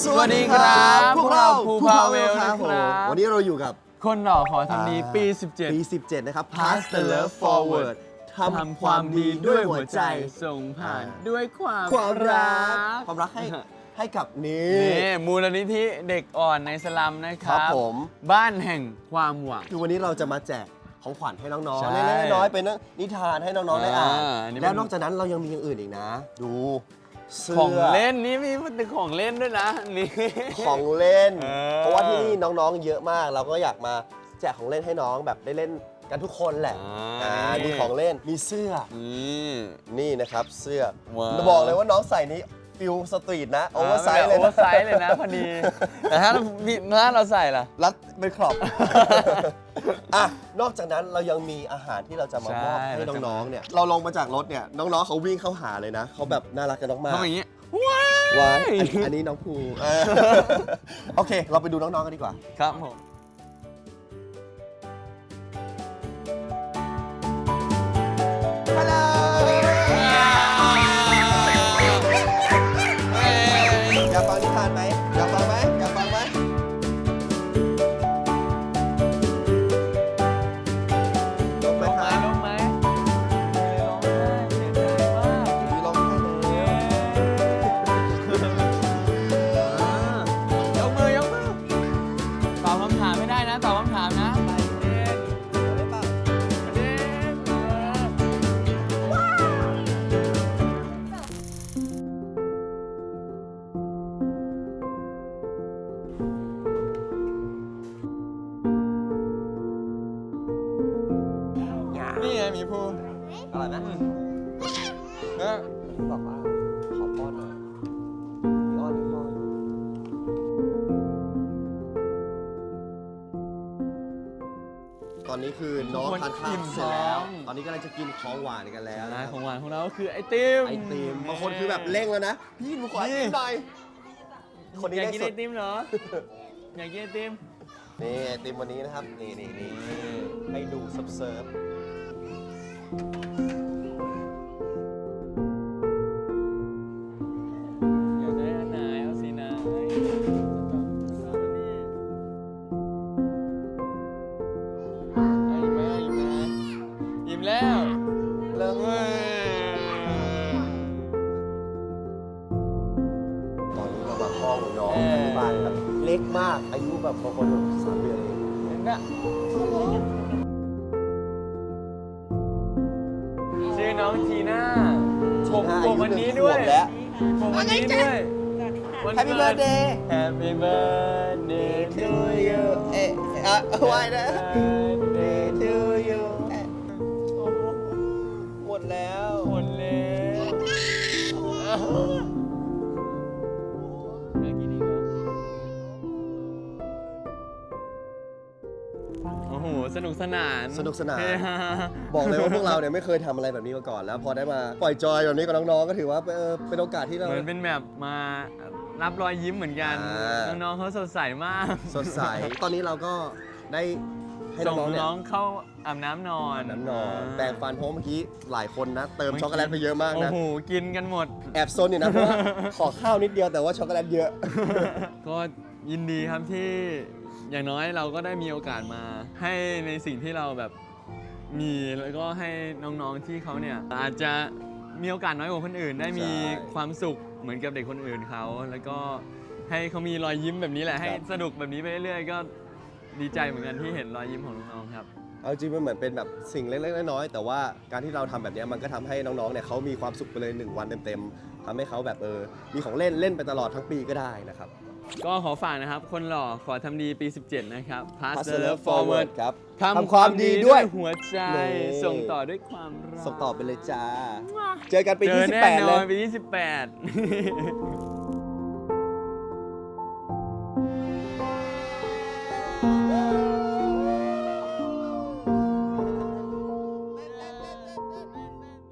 สวัสดีครับ พวกเราพวกภูเราพาเวลคนะรับคผมรับวันนี้เราอยู่กับคนหล่อขอทำดีปีปี17 17 นะครับ Pass Pass the the love love forward forward ทำความดีด้วยหัวใจส่งผ่านอ่าด้วยความความรักกความรักให้ให้กับนี่นี่มูลนิธิเด็กอ่อนในสลัมนะคครัรับบผมบ้านแห่งความหวังคือวันนี้เราจะมาแจกของขวัญให้น้องใช่ๆเล็กๆน้อยๆเป็นนิทานให้น้องๆได้อ่านอ่าอันนี้เป็นแล้วนอกจากนั้นเรายังมีอย่างอื่นอีกนะ ดู เสื้ของเล่นนี่มีเป็นของเล่นด้วยนะนี่ ของเล่น เออ เพราะว่าที่นี่น้องๆ เยอะมาก เราก็อยากมาแจกของเล่นให้น้องแบบได้เล่นกันทุกคนแหละอ่าอ่ามีของเล่น มีเสื้อ นี่ นี่นะครับเสื้อ ว้าว บอกเลยว่าน้องใส่นี้ฟิลสตรีทนะ โอเวอร์ไซส์เลยโอเวอนะร์ไซส์เลยนะพอดี แต่ถ้าเราถ้าเราใส่ล่ะ รัดเป็นขอบ อะนอกจากนั้นเรายังมีอาหารที่เราจะมามอบใช่ ให้เราจะน้องๆเนี่ยเราลงมาจากรถเนี่ยน้องๆเขาวิ่งเข้าหาเลยนะเขาแบบน่ารักกันมากทำอย่างนี้ๆว้ายอันอันนี้น้องภูเออโอเค เราไปดูน้องๆกันดีกว่า ครับผม นี่ไงหมีภูอะไรนะนะบอกว่าขอป้อนหน่อยมีอ้อนมีอ้อนตอนนี้คือน้องทานข้าวเสร็จแล้ว ตอนนี้กำลังจะกินของหวานกันแล้วนะนะของหวานของเราก็คือไอติมไอติมบางคนคือแบบเร่งแล้วนะ พี่หนูขอไอติมหน่อยคนนี้อยากเร่งกินสุไอดติมเหรอ อยากกินไอติม นี่ไอติมวันนี้นะครับ นี่นี่นี่ให้ดูเซิร์ฟเซิร์ฟอ แล้วเริ่มเว้ยตอนนี้เรามาห้องน้องอนุบาลแบบเล็กมากอายุแบบบางคนแบบสามเดือนเองเห็นปะ ชื่อน้องจีน่าผมห้าผอามยุวันหนี้งด้วยขวบแล้วผมวันนี้ด้วยวัน Happy birthday Happy birthday to you เอ๊ะอะไหวนะ สนุกสนานสนุกสนาน เฮฮาบอกเลยว่าพวกเราเนี่ยไม่เคยทำอะไรแบบนี้มาก่อน แล้วพอได้มาปล่อยจอยแบบนี้กับน้องๆก็ถือว่าเออเป็นโอกาสที่เรา เหมือนเป็นแบบมารับรอยยิ้มเหมือนกัน อ่า น้องๆเขาสดใสมากสดใส ตอนนี้เราก็ได้ให้ส่งน้องๆเนี่ยน้องเข้าอาบน้ำนอนอาบน้ำนอนแปรงฟันเพราะเมื่อกี้หลายคนนะ เติมช็อกโกแลตไปเยอะมากโอ้นะโหกินกันหมด แอบซนอยู่นะเพราะว่าขอข้าวนิดเดียวแต่ว่าช็อกโกแลตเยอะ ก็ยินดีครับที่ อย่างน้อยเราก็ได้มีโอกาสมา ให้ในสิ่งที่เราแบบมีแล้วก็ให้น้องๆที่เขาเนี่ยอาจจะมีโอกาสน้อยกว่าคนอื่น ได้มีใช่ความสุขเหมือนกับเด็กคนอื่นเขาแล้วก็ให้เขามีรอยยิ้มแบบนี้แหละให้ครับ สนุกแบบนี้ไปเรื่อยๆก็ดีใจเหมือนกันที่เห็นรอยยิ้มของน้องๆครับ เอาจริงมันเหมือนเป็นแบบสิ่งเล็กๆน้อยๆแต่ว่าการที่เราทำแบบเนี้ยมันก็ทำให้น้องๆเนี่ยเขามีความสุขไปเลยหนึ่งวันเต็มๆทำให้เขาแบบเออมีของเล่นเล่นไปตลอดทั้งปีก็ได้นะครับ ก็ขอฝากนะครับ คนหล่อขอทำดีปี 17 นะครับ Pass Pass the the love love forward forward ครับทำทำความดีด้วยหัวใจ นี่ ส่งต่อด้วยความรักส่งต่อไปเลยจ้า เจอกันปีเจที่อแน่18นเลอนย ปีที่ 18